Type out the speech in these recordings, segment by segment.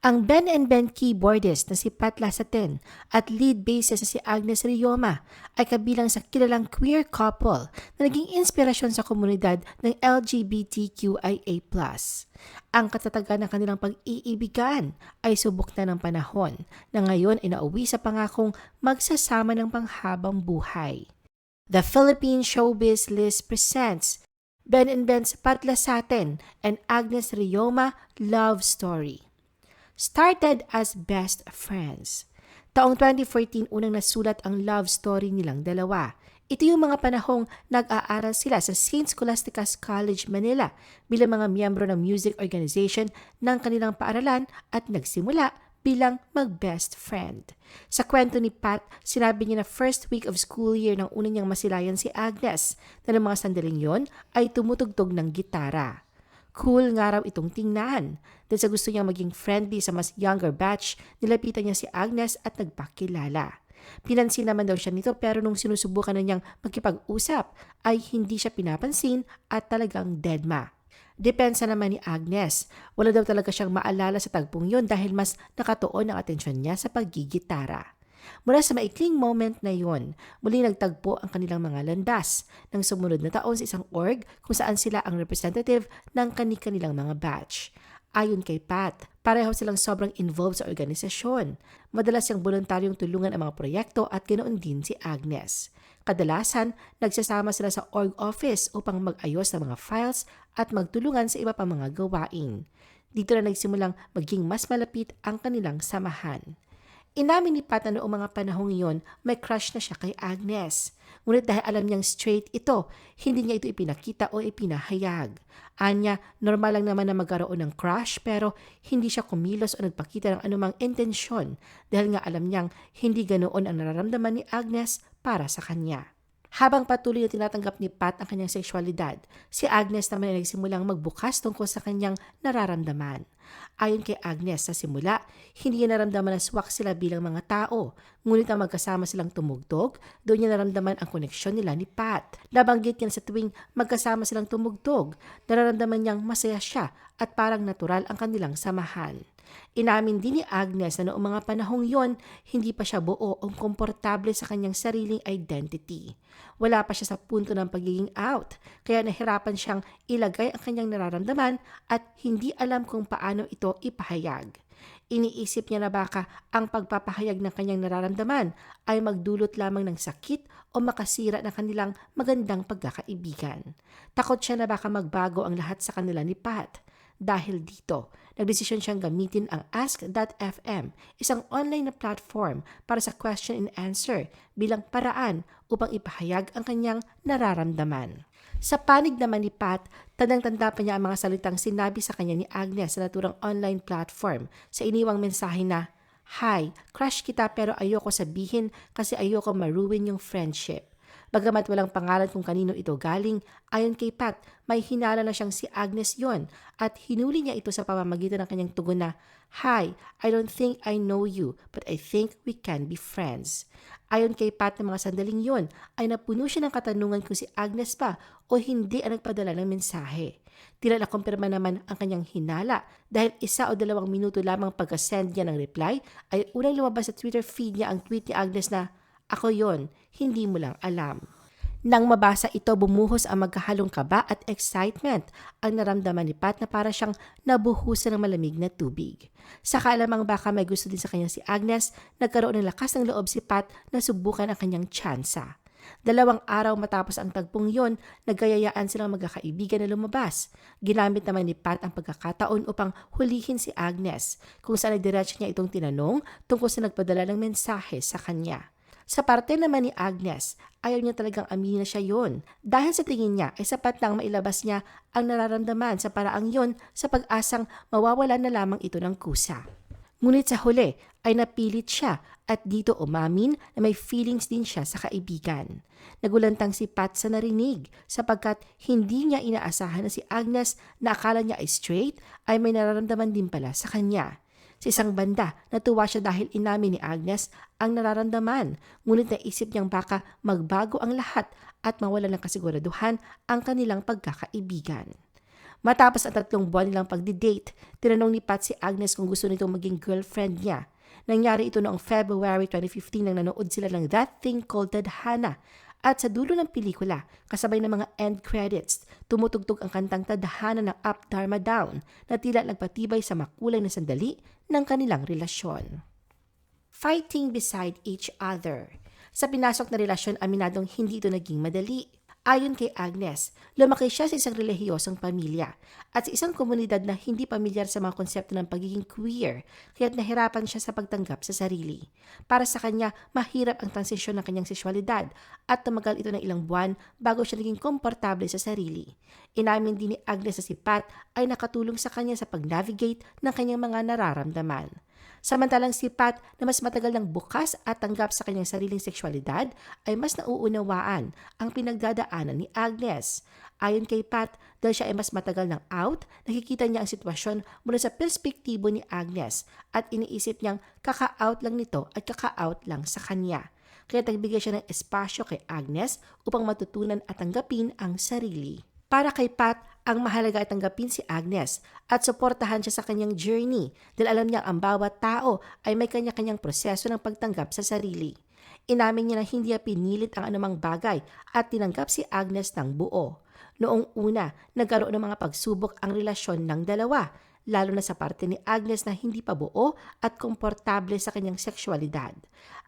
Ang Ben and Ben keyboardist na si Pat Lasaten at lead bassist na si Agnes Rioma ay kabilang sa kilalang queer couple na naging inspirasyon sa komunidad ng LGBTQIA+. Ang katatagan ng kanilang pag-iibigan ay subok na ng panahon na ngayon ay nauwi sa pangakong magsasama ng panghabang buhay. The Philippine Showbiz List presents Ben and Ben's Pat Lasaten and Agnes Rioma Love Story started as best friends. Taong 2014 unang nasulat ang love story nilang dalawa. Ito yung mga panahong nag-aaral sila sa St. Scholastica's College, Manila bilang mga miyembro ng music organization ng kanilang paaralan at nagsimula bilang mag-best friend. Sa kwento ni Pat, sinabi niya na first week of school year nang una niyang masilayan si Agnes na ng mga sandaling yon ay tumutugtog ng gitara. Cool nga raw itong tingnan. Dahil sa gusto niyang maging friendly sa mas younger batch, nilapitan niya si Agnes at nagpakilala. Pinansin naman daw siya nito pero nung sinusubukan na niyang magkipag-usap ay hindi siya pinapansin at talagang deadma. Depensa naman ni Agnes. Wala daw talaga siyang maalala sa tagpong yon dahil mas nakatuon ang atensyon niya sa paggigitara. Mula sa maikling moment na yon, muli nagtagpo ang kanilang mga landas ng sumunod na taon sa isang org kung saan sila ang representative ng kani-kanilang mga batch. Ayon kay Pat, pareho silang sobrang involved sa organisasyon. Madalas siyang voluntaryong tulungan ang mga proyekto at ganoon din si Agnes. Kadalasan, nagsasama sila sa org office upang mag-ayos ng mga files at magtulungan sa iba pang mga gawain. Dito na nagsimulang maging mas malapit ang kanilang samahan. Inamin ni Pat na noong mga panahong iyon, may crush na siya kay Agnes. Ngunit dahil alam niyang straight ito, hindi niya ito ipinakita o ipinahayag. Anya, normal lang naman na magkaroon ng crush pero hindi siya kumilos o nagpakita ng anumang intensyon dahil nga alam niyang hindi ganoon ang nararamdaman ni Agnes para sa kanya. Habang patuloy na tinatanggap ni Pat ang kanyang sexualidad, si Agnes naman ay nagsimulang magbukas tungkol sa kanyang nararamdaman. Ayon kay Agnes sa simula, hindi niya naramdaman na swak sila bilang mga tao. Ngunit ang magkasama silang tumugtog, doon niya naramdaman ang koneksyon nila ni Pat. Nabanggit niya sa tuwing magkasama silang tumugtog, nararamdaman niyang masaya siya at parang natural ang kanilang samahan. Inamin din ni Agnes na noong mga panahong yon, hindi pa siya buo o komportable sa kanyang sariling identity. Wala pa siya sa punto ng pagiging out, kaya nahirapan siyang ilagay ang kanyang nararamdaman at hindi alam kung paano ito ipahayag. Iniisip niya na baka ang pagpapahayag ng kanyang nararamdaman ay magdulot lamang ng sakit o makasira ng kanilang magandang pagkakaibigan. Takot siya na baka magbago ang lahat sa kanila ni Pat. Dahil dito, nagdesisyon siyang gamitin ang Ask.fm, isang online na platform para sa question and answer bilang paraan upang ipahayag ang kanyang nararamdaman. Sa panig naman ni Pat, tandang-tanda pa niya ang mga salitang sinabi sa kanya ni Agnes sa naturang online platform sa iniwang mensahe na, Hi, crush kita pero ayoko sabihin kasi ayoko maruin yung friendship. Bagamat walang pangalan kung kanino ito galing, ayon kay Pat, may hinala na siyang si Agnes yon at hinuli niya ito sa pamamagitan ng kanyang tugon na, Hi, I don't think I know you, but I think we can be friends. Ayon kay Pat ng mga sandaling yon, ay napuno siya ng katanungan kung si Agnes pa o hindi ang nagpadala ng mensahe. Tila nakumpirma naman ang kanyang hinala dahil isa o dalawang minuto lamang pagka-send niya ng reply ay unang lumabas sa Twitter feed niya ang tweet ni Agnes na ako yon, hindi mo lang alam. Nang mabasa ito, bumuhos ang magkahalong kaba at excitement ang naramdaman ni Pat na para siyang nabuhusan ng malamig na tubig. Sa kaalamang baka may gusto din sa kanya si Agnes, nagkaroon ng lakas ng loob si Pat na subukan ang kanyang tsansa. Dalawang araw matapos ang tagpong yon, nagkayayaan silang magkakaibigan na lumabas. Ginamit naman ni Pat ang pagkakataon upang hulihin si Agnes, kung saan nagdiretso niya itong tinanong tungkol sa nagpadala ng mensahe sa kanya. Sa parte naman ni Agnes, ayaw niya talagang aminin na siya yon. Dahil sa tingin niya ay sapat lang mailabas niya ang nararamdaman sa paraang yon sa pag-asang mawawala na lamang ito ng kusa. Ngunit sa huli ay napilit siya at dito umamin na may feelings din siya sa kaibigan. Nagulantang si Pat sa narinig sapagkat hindi niya inaasahan na si Agnes na akala niya ay straight ay may nararamdaman din pala sa kanya. Sa isang banda, natuwa siya dahil inamin ni Agnes ang nararamdaman, ngunit naisip niyang baka magbago ang lahat at mawala ng kasiguraduhan ang kanilang pagkakaibigan. Matapos ang tatlong buwan nilang pagdi-date, tinanong ni Pat si Agnes kung gusto nitong maging girlfriend niya. Nangyari ito noong February 2015 nang nanood sila ng That Thing Called Tadhana. At sa dulo ng pelikula, kasabay ng mga end credits, tumutugtog ang kantang Tadhana ng Up Dharma Down na tila nagpatibay sa makulay na sandali ng kanilang relasyon. Fighting beside each other. Sa pinasok na relasyon, aminadong hindi ito naging madali. Ayon kay Agnes, lumaki siya sa isang relihiyosong pamilya at sa isang komunidad na hindi pamilyar sa mga konsepto ng pagiging queer, kaya't nahirapan siya sa pagtanggap sa sarili. Para sa kanya, mahirap ang transisyon ng kanyang sexualidad at tumagal ito ng ilang buwan bago siya naging komportable sa sarili. Inamin din ni Agnes na si Pat ay nakatulong sa kanya sa pag-navigate ng kanyang mga nararamdaman. Samantalang si Pat na mas matagal ng bukas at tanggap sa kanyang sariling sexualidad ay mas nauunawaan ang pinagdadaanan ni Agnes. Ayon kay Pat, dahil siya ay mas matagal ng out, nakikita niya ang sitwasyon mula sa perspektibo ni Agnes at iniisip niyang kaka-out lang nito at kaka-out lang sa kanya. Kaya nagbigay siya ng espasyo kay Agnes upang matutunan at tanggapin ang sarili. Para kay Pat, ang mahalaga ay tanggapin si Agnes at suportahan siya sa kanyang journey dahil alam niya ang bawat tao ay may kanya-kanyang proseso ng pagtanggap sa sarili. Inamin niya na hindi niya pinilit ang anumang bagay at tinanggap si Agnes ng buo. Noong una, nagkaroon ng mga pagsubok ang relasyon ng dalawa, lalo na sa parte ni Agnes na hindi pa buo at komportable sa kanyang sexualidad.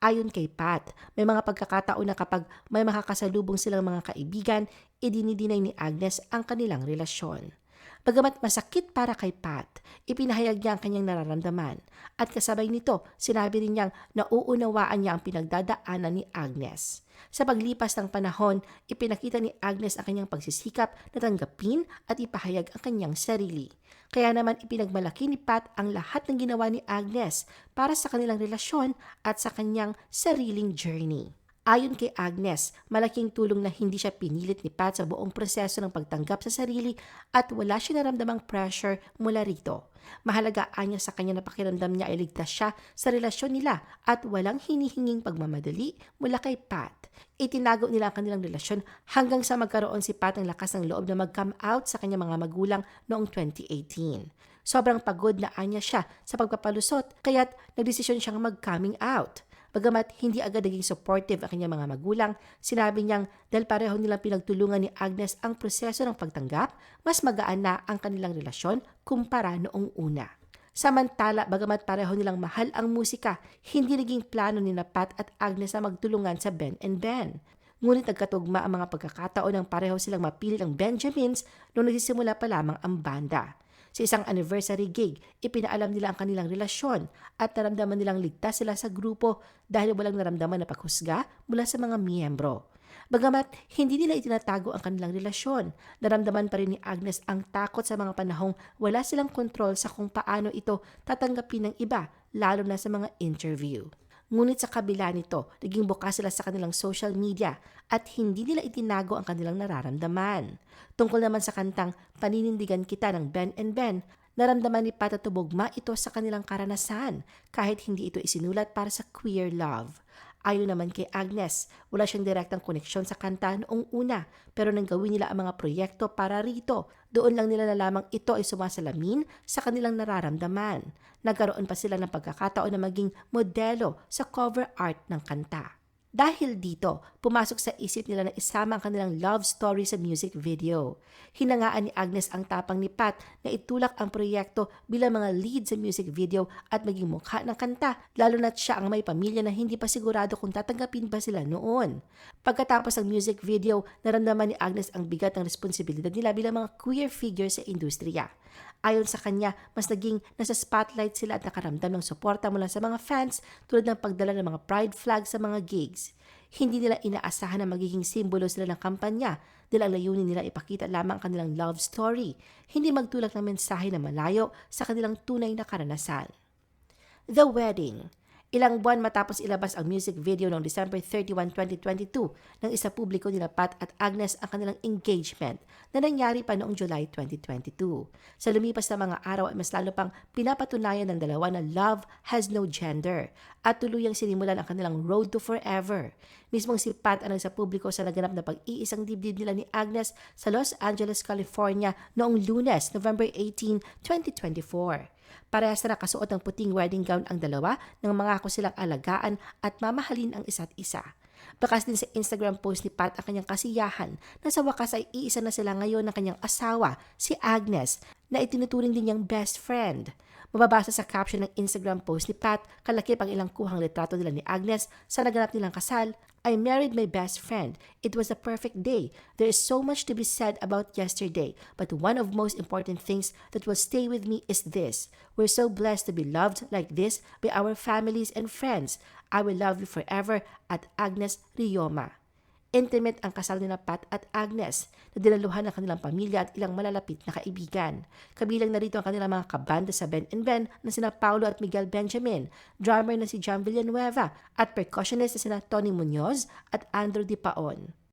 Ayon kay Pat, may mga pagkakataon na kapag may makakasalubong silang mga kaibigan, idinidinay ni Agnes ang kanilang relasyon. Bagamat masakit para kay Pat, ipinahayag niya ang kanyang nararamdaman at kasabay nito, sinabi rin niyang nauunawaan niya ang pinagdadaanan ni Agnes. Sa paglipas ng panahon, ipinakita ni Agnes ang kanyang pagsisikap na tanggapin at ipahayag ang kanyang sarili. Kaya naman ipinagmalaki ni Pat ang lahat ng ginawa ni Agnes para sa kanilang relasyon at sa kanyang sariling journey. Ayon kay Agnes, malaking tulong na hindi siya pinilit ni Pat sa buong proseso ng pagtanggap sa sarili at wala siya naramdamang pressure mula rito. Mahalaga niya sa kanya na pakiramdam niya ay ligtas siya sa relasyon nila at walang hinihinging pagmamadali mula kay Pat. Itinago nila ang kanilang relasyon hanggang sa magkaroon si Pat ng lakas ng loob na mag-come out sa kanyang mga magulang noong 2018. Sobrang pagod na anya siya sa pagpapalusot kaya't nagdesisyon siyang mag-coming out. Bagamat hindi agad naging supportive ang kanyang mga magulang, sinabi niyang dahil pareho nilang pinagtulungan ni Agnes ang proseso ng pagtanggap, mas magaan na ang kanilang relasyon kumpara noong una. Samantala, bagamat pareho nilang mahal ang musika, hindi naging plano ni Pat at Agnes na magtulungan sa Ben and Ben. Ngunit nagkatugma ang mga pagkakataon ng pareho silang mapilit ang Benjamins noong nagsisimula pa lamang ang banda. Sa isang anniversary gig, ipinaalam nila ang kanilang relasyon at naramdaman nilang ligtas sila sa grupo dahil walang naramdaman na paghusga mula sa mga miyembro. Bagamat hindi nila itinatago ang kanilang relasyon, naramdaman pa rin ni Agnes ang takot sa mga panahong wala silang kontrol sa kung paano ito tatanggapin ng iba, lalo na sa mga interview. Ngunit sa kabila nito, naging bukas sila sa kanilang social media at hindi nila itinago ang kanilang nararamdaman. Tungkol naman sa kantang Paninindigan Kita ng Ben and Ben, naramdaman ni Pat at tubugma ito sa kanilang karanasan kahit hindi ito isinulat para sa queer love. Ayon naman kay Agnes, wala siyang direktang koneksyon sa kanta noong una pero nang gawin nila ang mga proyekto para rito, doon lang nila nalamang ito ay sumasalamin sa kanilang nararamdaman. Nagkaroon pa sila ng pagkakataon na maging modelo sa cover art ng kanta. Dahil dito, pumasok sa isip nila na isama ang kanilang love story sa music video. Hinangaan ni Agnes ang tapang ni Pat na itulak ang proyekto bilang mga lead sa music video at maging mukha ng kanta, lalo na't siya ang may pamilya na hindi pa sigurado kung tatanggapin ba sila noon. Pagkatapos ng music video, naramdaman ni Agnes ang bigat ng responsibilidad nila bilang mga queer figure sa industriya. Ayon sa kanya, mas naging nasa spotlight sila at nakaramdam ng suporta mula sa mga fans tulad ng pagdala ng mga pride flag sa mga gigs. Hindi nila inaasahan na magiging simbolo sila ng kampanya dahil ang layunin nila ipakita lamang ang kanilang love story, hindi magtulak ng mensahe na malayo sa kanilang tunay na karanasan. The Wedding Ilang buwan matapos ilabas ang music video noong December 31, 2022 nang isa publiko nila Pat at Agnes ang kanilang engagement na nangyari pa noong July 2022. Sa lumipas na mga araw ay mas lalo pang pinapatunayan ng dalawa na love has no gender at tuluyang sinimulan ang kanilang road to forever. Mismong si Pat ang sa publiko sa naganap na pag-iisang dibdib nila ni Agnes sa Los Angeles, California noong lunes, November 18, 2024. Parehas na nakasuot ng puting wedding gown ang dalawa nang mangako silang alagaan at mamahalin ang isa't isa. Bakas din sa Instagram post ni Pat ang kanyang kasiyahan na sa wakas ay iisa na sila ngayon ng kanyang asawa, si Agnes, na itinuturing din niyang best friend. Mababasa sa caption ng Instagram post ni Pat, kalakip ang ilang kuhang litrato nila ni Agnes sa naganap nilang kasal, I married my best friend. It was a perfect day. There is so much to be said about yesterday, but one of most important things that will stay with me is this. We're so blessed to be loved like this by our families and friends. I will love you forever at Agnes Rioma. Intimate ang kasal ni Pat at Agnes na dinaluhan ng kanilang pamilya at ilang malalapit na kaibigan. Kabilang na rito ang kanilang mga kabanda sa Ben and Ben na sina Paulo at Miguel Benjamin, drummer na si John Villanueva at percussionist na sina Tony Munoz at Andrew Di Paon.